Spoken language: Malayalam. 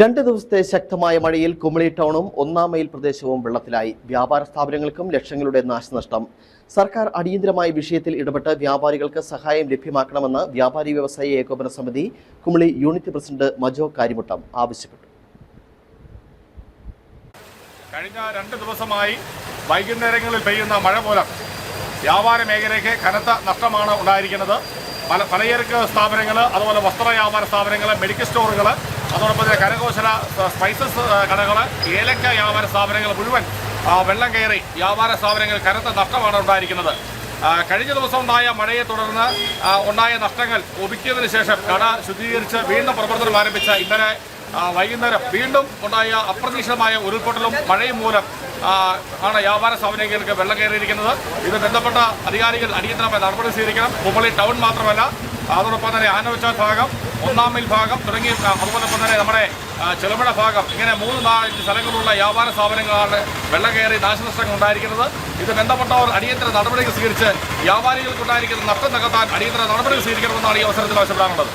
രണ്ട് ദിവസത്തെ ശക്തമായ മഴയിൽ കുമളി ടൗണും ഒന്നാം മൈൽ പ്രദേശവും വെള്ളത്തിലായി. വ്യാപാര സ്ഥാപനങ്ങൾക്കും ലക്ഷങ്ങളുടെ നാശനഷ്ടം. സർക്കാർ അടിയന്തരമായി വിഷയത്തിൽ ഇടപെട്ട് വ്യാപാരികൾക്ക് സഹായം ലഭ്യമാക്കണമെന്ന് വ്യാപാരി വ്യവസായി ഏകോപന സമിതി കുമളി യൂണിറ്റ് പ്രസിഡന്റ് മജോ കാരിമുട്ടം ആവശ്യപ്പെട്ടു. കഴിഞ്ഞ രണ്ട് ദിവസമായി വൈകുന്നേരങ്ങളിൽ പെയ്യുന്ന മഴ മൂലം വ്യാപാര മേഖലയ്ക്ക് കനത്ത നഷ്ടമാണ് ഉണ്ടായിരിക്കുന്നത്. പല പലചരക്ക് സ്ഥാപനങ്ങൾ അതുപോലെ വസ്ത്ര വ്യാപാര സ്ഥാപനങ്ങൾ മെഡിക്കൽ സ്റ്റോറുകൾ അതോടൊപ്പം തന്നെ കരകൗശല സ്പൈസസ് കടകൾ ഏലക്ക വ്യാപാര സ്ഥാപനങ്ങൾ മുഴുവൻ വെള്ളം കയറി വ്യാപാര സ്ഥാപനങ്ങൾ കനത്ത നഷ്ടമാണ് ഉണ്ടായിരിക്കുന്നത്. കഴിഞ്ഞ ദിവസം ഉണ്ടായ മഴയെ തുടർന്ന് ഉണ്ടായ നഷ്ടങ്ങൾ ഒതുക്കിയതിനു ശേഷം കട ശുദ്ധീകരിച്ച് വീണ്ടും പ്രവർത്തനം ആരംഭിച്ച ഇന്നലെ വൈകുന്നേരം വീണ്ടും ഉണ്ടായ അപ്രതീക്ഷിതമായ ഉരുൾപൊട്ടലും മഴയും മൂലം ആണ് വ്യാപാര സ്ഥാപനങ്ങൾക്ക് വെള്ളം കയറിയിരിക്കുന്നത്. ഇത് ബന്ധപ്പെട്ട അധികാരികൾ അടിയന്തരമായ നടപടി സ്വീകരിക്കണം. കുമളി ടൗൺ മാത്രമല്ല അതോടൊപ്പം തന്നെ ആനവച്ചാൽ ഭാഗം ഒന്നാം ഭാഗം തുടങ്ങി അതുപോലൊപ്പം തന്നെ നമ്മുടെ ചെറുപുഴ ഭാഗം. ഇങ്ങനെ മൂന്ന് നാല് സ്ഥലങ്ങളിലുള്ള വ്യാപാര സ്ഥാപനങ്ങളാണ് വെള്ളം കയറി നാശനഷ്ടങ്ങൾ ഉണ്ടായിരിക്കുന്നത്. ഇത് ബന്ധപ്പെട്ടവർ അടിയന്തര നടപടികൾ സ്വീകരിച്ച് വ്യാപാരികൾക്കുണ്ടായിരിക്കുന്ന നഷ്ടം നികത്താൻ അടിയന്തര നടപടികൾ സ്വീകരിക്കണമെന്നാണ് ഈ അവസരത്തിൽ ആവശ്യപ്പെടാനുള്ളത്.